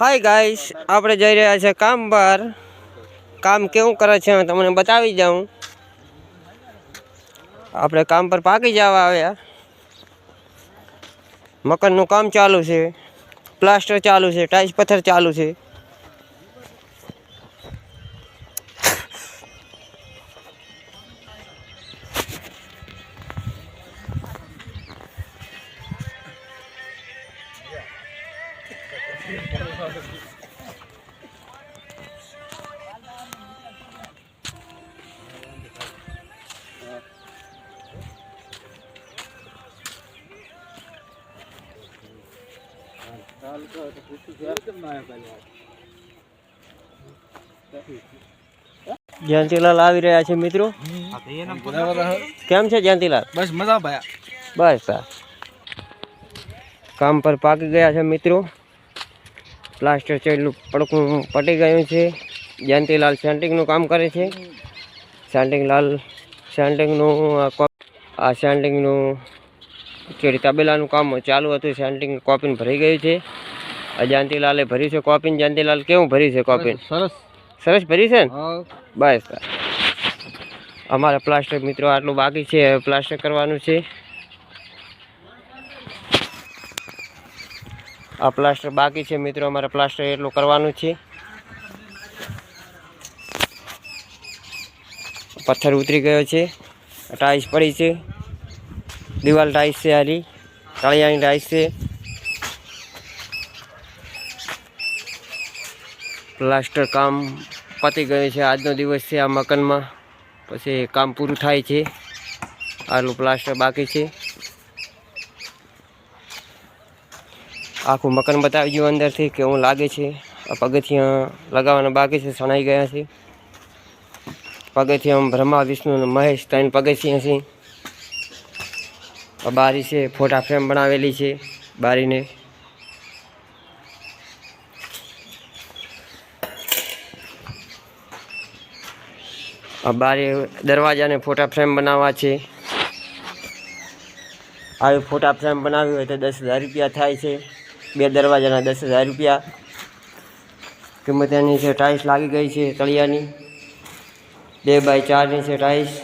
Hi guys આપણે જઈ રહ્યા છે કામ પર કામ કેવું કરે છે હું તમને બતાવી જાઉં. આપણે કામ પર પાકી જવા આવ્યા. મકાનનું કામ ચાલુ છે. પ્લાસ્ટર ચાલુ છે ટાઈસ પથ્થર ચાલુ છે. જયંતિલાલ આવી રહ્યા છે મિત્રો. કેમ છે જયંતિલાલ? બસ મજા ભાઈ. બસ સર કામ પર પાકી ગયા છે મિત્રો. પ્લાસ્ટર ચેડલું પડકું પટી ગયું છે. જયંતિલાલ સેન્ટિંગનું કામ કરે છે. સેન્ટિંગલાલ સેન્ટિંગનું આ કોપ- આ સેન્ટિંગનું ચેડી તબેલાનું કામ ચાલુ હતું. સેન્ટિંગ કોપીન ભરી ગયું છે. આ જયંતિલાલે ભર્યું છે કોપીન. જયંતિલાલ કેવું ભર્યું છે કોપીન? સરસ. સરસ ભરી છે ને? બસ. અમારા પ્લાસ્ટર મિત્રો આટલું બાકી છે. પ્લાસ્ટર કરવાનું છે. આ પ્લાસ્ટર બાકી છે મિત્રો, અમારે પ્લાસ્ટર એટલું કરવાનું છે. પથ્થર ઉતરી ગયો છે ટાઈસ પડી છે. દિવાલ ટાઈસ છે હારી કાળિયાની ટાઈસ છે. પ્લાસ્ટર કામ પતી ગયું છે આજનો દિવસ છે આ મકાનમાં. પછી કામ પૂરું થાય છે. આટલું પ્લાસ્ટર બાકી છે. આખું મકાન બતાવી ગયું અંદરથી કેવું લાગે છે, આ પગથિયા લગાવવાના બાકી છે સણાઈ ગયા છે. પગથિયા બ્રહ્મા, વિષ્ણુ અને મહેશ ત્રણ પગથિયા છે. બારી છે, ફોટા ફ્રેમ બનાવેલી છે બારીને. આ બારી દરવાજાને ફોટા ફ્રેમ બનાવવા છે. આવી ફોટા ફ્રેમ બનાવી હોય તો દસ હજાર રૂપિયા થાય છે. બે દરવાજાના દસ હજાર રૂપિયા. કિંમત એની છે ટાઈલ્સ લાગી ગઈ છે તળિયાની. બે બાય ચારની છે ટાઈલ્સ.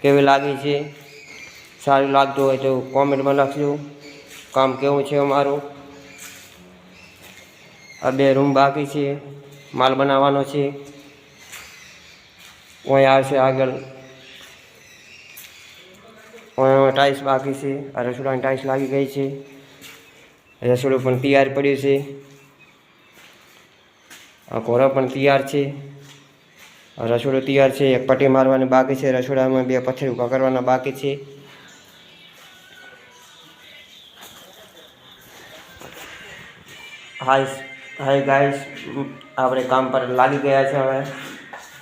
કેવી લાગી છે? સારું લાગતું હોય તો કોમેન્ટમાં લખજો. કામ કેવું છે અમારું? આ બે રૂમ બાકી છે. માલ બનાવવાનો છે. અહીં આવશે આગળ. અહીં ટાઈલ્સ બાકી છે. આ રસોડાની ટાઈલ્સ લાગી ગઈ છે. રસોડું પણ તૈયાર પડ્યું છે. આ કોરો પણ તૈયાર છે. રસોડું તૈયાર છે. એક પટ્ટી મારવાની બાકી છે. રસોડામાં બે પથ્થર ઊભા કરવાના બાકી છે. હાય હાય ગાઈસ આપણે કામ પર લાગી ગયા છે હવે.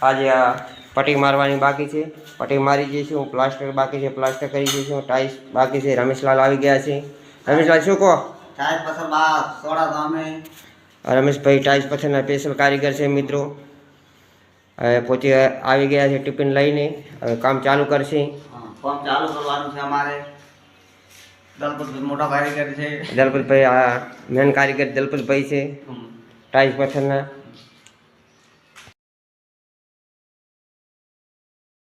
આજે આ પટ્ટી મારવાની બાકી છે. પટ્ટી મારી જઈશું પ્લાસ્ટર બાકી છે. પ્લાસ્ટર કરી જઈશું ટાઈલ્સ બાકી છે. રમેશલાલ આવી ગયા છે. રમેશલાલ, શું કહો? ચાય પસંદ બા સોડા ગામે રમેશભાઈ ટાઈસ પથરના સ્પેશિયલ કારીગર છે મિત્રો. હવે પોતે આવી ગયા છે ટિફિન લઈને હવે કામ ચાલુ કરશે. કામ ચાલુ કરવાનું છે અમારે. દલપતભાઈ મોટા કારીગર છે. દલપતભાઈ આ મેન કારીગર દલપતભાઈ છે. ટાઈસ પથ્થરના